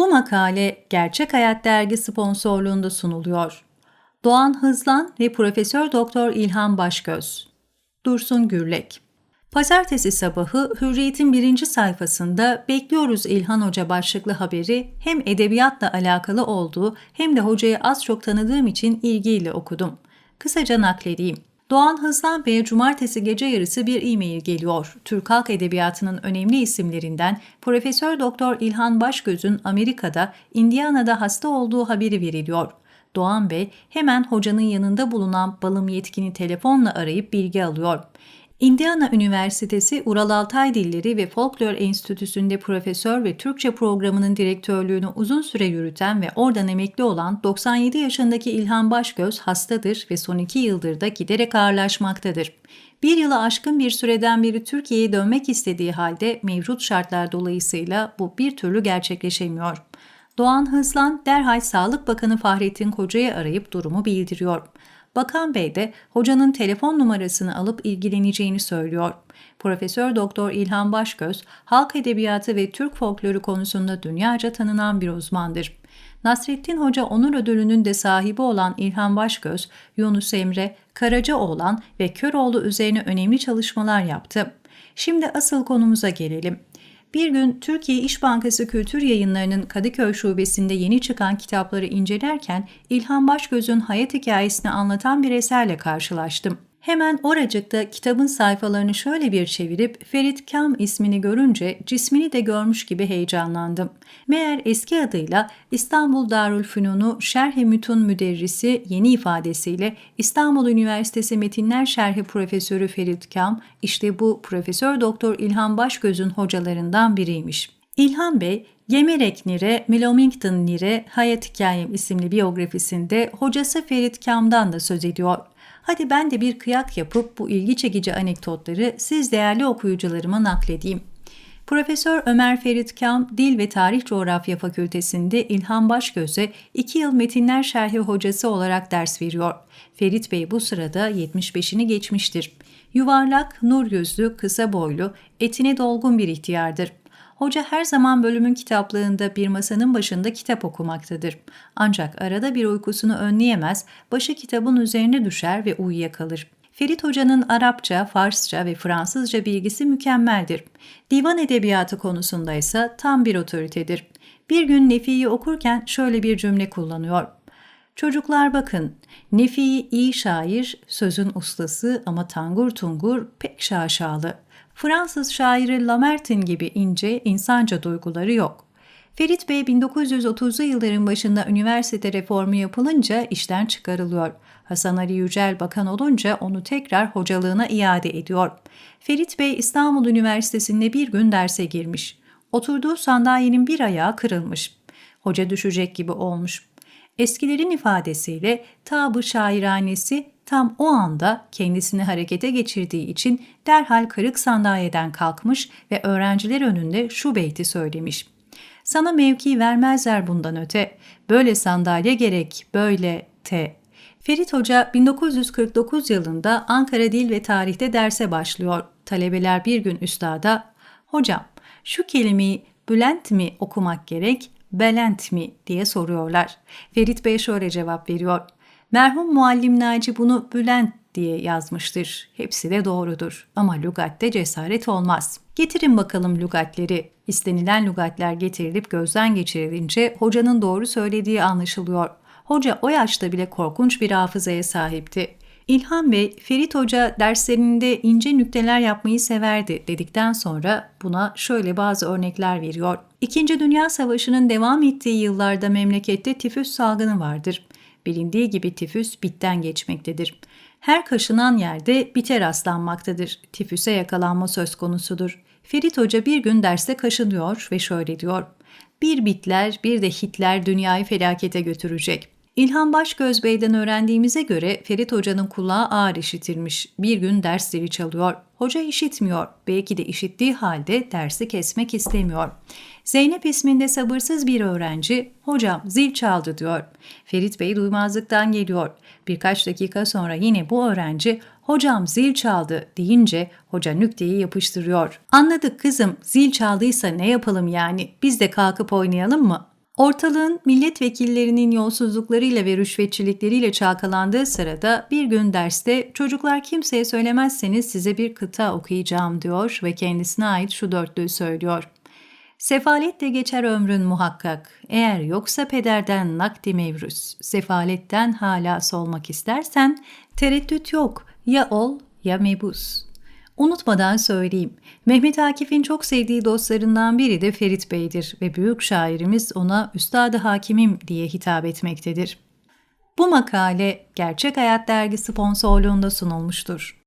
Bu makale Gerçek Hayat Dergi sponsorluğunda sunuluyor. Doğan Hızlan ve Profesör Doktor İlhan Başgöz. Dursun Gürlek. Pazartesi sabahı Hürriyet'in birinci sayfasında Bekliyoruz İlhan Hoca başlıklı haberi hem edebiyatla alakalı olduğu hem de hocayı az çok tanıdığım için ilgiyle okudum. Kısaca nakledeyim. Doğan Hızlan Bey'e cumartesi gece yarısı bir e-mail geliyor. Türk Halk Edebiyatı'nın önemli isimlerinden Profesör Doktor İlhan Başgöz'ün Amerika'da, Indiana'da hasta olduğu haberi veriliyor. Doğan Bey hemen hocanın yanında bulunan balım yetkini telefonla arayıp bilgi alıyor. Indiana Üniversitesi Ural Altay Dilleri ve Folklor Enstitüsü'nde profesör ve Türkçe programının direktörlüğünü uzun süre yürüten ve oradan emekli olan 97 yaşındaki İlhan Başgöz hastadır ve son iki yıldır da giderek ağırlaşmaktadır. Bir yılı aşkın bir süreden beri Türkiye'ye dönmek istediği halde mevcut şartlar dolayısıyla bu bir türlü gerçekleşemiyor. Doğan Hızlan derhal Sağlık Bakanı Fahrettin Koca'yı arayıp durumu bildiriyor. Bakan Bey de hocanın telefon numarasını alıp ilgileneceğini söylüyor. Profesör Doktor İlhan Başgöz, halk edebiyatı ve Türk folkloru konusunda dünyaca tanınan bir uzmandır. Nasrettin Hoca Onur Ödülü'nün de sahibi olan İlhan Başgöz, Yunus Emre, Karacaoğlan ve Köroğlu üzerine önemli çalışmalar yaptı. Şimdi asıl konumuza gelelim. Bir gün Türkiye İş Bankası Kültür Yayınları'nın Kadıköy Şubesi'nde yeni çıkan kitapları incelerken İlhan Başgöz'ün hayat hikayesini anlatan bir eserle karşılaştım. Hemen oracıkta kitabın sayfalarını şöyle bir çevirip Ferit Kam ismini görünce cismini de görmüş gibi heyecanlandım. Meğer eski adıyla İstanbul Darülfünunu Şerh-i Mütun Müderrisi yeni ifadesiyle İstanbul Üniversitesi Metinler Şerhi Profesörü Ferit Kam işte bu Profesör Doktor İlhan Başgöz'ün hocalarından biriymiş. İlhan Bey, Gemerek Nire, Milomington Nire, Hayat Hikayem isimli biyografisinde hocası Ferit Kam'dan da söz ediyor. Hadi ben de bir kıyak yapıp bu ilgi çekici anekdotları siz değerli okuyucularıma nakledeyim. Profesör Ömer Ferit Kam, Dil ve Tarih Coğrafya Fakültesinde İlhan Başgöz'e 2 yıl metinler şerhi hocası olarak ders veriyor. Ferit Bey bu sırada 75'ini geçmiştir. Yuvarlak, nur yüzlü, kısa boylu, etine dolgun bir ihtiyardır. Hoca her zaman bölümün kitaplığında bir masanın başında kitap okumaktadır. Ancak arada bir uykusunu önleyemez, başı kitabın üzerine düşer ve uyuyakalır. Ferit Hoca'nın Arapça, Farsça ve Fransızca bilgisi mükemmeldir. Divan edebiyatı konusunda ise tam bir otoritedir. Bir gün Nefi'yi okurken şöyle bir cümle kullanıyor. Çocuklar bakın, Nefi iyi şair, sözün ustası ama tangur tungur pek şaşalı. Fransız şairi Lamartine gibi ince, insanca duyguları yok. Ferit Bey 1930'lu yılların başında üniversite reformu yapılınca işten çıkarılıyor. Hasan Ali Yücel bakan olunca onu tekrar hocalığına iade ediyor. Ferit Bey İstanbul Üniversitesi'nde bir gün derse girmiş. Oturduğu sandalyenin bir ayağı kırılmış. Hoca düşecek gibi olmuş. Eskilerin ifadesiyle tabı şairanesi tam o anda kendisini harekete geçirdiği için derhal kırık sandalyeden kalkmış ve öğrenciler önünde şu beyti söylemiş. Sana mevki vermezler bundan öte. Böyle sandalye gerek, böyle te. Ferit Hoca 1949 yılında Ankara Dil ve Tarih'te derse başlıyor. Talebeler bir gün üstada, hocam şu kelimeyi Bülent mi okumak gerek, Belent mi diye soruyorlar. Ferit Bey şöyle cevap veriyor. Merhum muallim Naci bunu Bülent diye yazmıştır. Hepsi de doğrudur ama lügatte cesaret olmaz. Getirin bakalım lügatleri. İstenilen lügatler getirilip gözden geçirilince hocanın doğru söylediği anlaşılıyor. Hoca o yaşta bile korkunç bir hafızaya sahipti. İlhan Bey, Ferit Hoca derslerinde ince nükteler yapmayı severdi dedikten sonra buna şöyle bazı örnekler veriyor. İkinci Dünya Savaşı'nın devam ettiği yıllarda memlekette tifüs salgını vardır. Bilindiği gibi tifüs bitten geçmektedir. Her kaşınan yerde bite rastlanmaktadır. Tifüse yakalanma söz konusudur. Ferit Hoca bir gün derste kaşınıyor ve şöyle diyor. Bir bitler bir de Hitler dünyayı felakete götürecek. İlhan Başgöz Bey'den öğrendiğimize göre Ferit Hoca'nın kulağı ağır işitilmiş. Bir gün ders zili çalıyor. Hoca işitmiyor. Belki de işittiği halde dersi kesmek istemiyor. Zeynep isminde sabırsız bir öğrenci, hocam zil çaldı diyor. Ferit Bey duymazlıktan geliyor. Birkaç dakika sonra yine bu öğrenci, hocam zil çaldı deyince hoca nükteyi yapıştırıyor. Anladık kızım, zil çaldıysa ne yapalım yani, biz de kalkıp oynayalım mı? Ortalığın milletvekillerinin yolsuzluklarıyla ve rüşvetçilikleriyle çalkalandığı sırada bir gün derste çocuklar kimseye söylemezseniz size bir kıta okuyacağım diyor ve kendisine ait şu dörtlüğü söylüyor. Sefaletle geçer ömrün muhakkak. Eğer yoksa pederden nakdi mevrüs, sefaletten halas olmak istersen tereddüt yok. Ya ol ya mebus. Unutmadan söyleyeyim. Mehmet Akif'in çok sevdiği dostlarından biri de Ferit Bey'dir ve büyük şairimiz ona Üstad-ı Hakimim diye hitap etmektedir. Bu makale Gerçek Hayat Dergi sponsorluğunda sunulmuştur.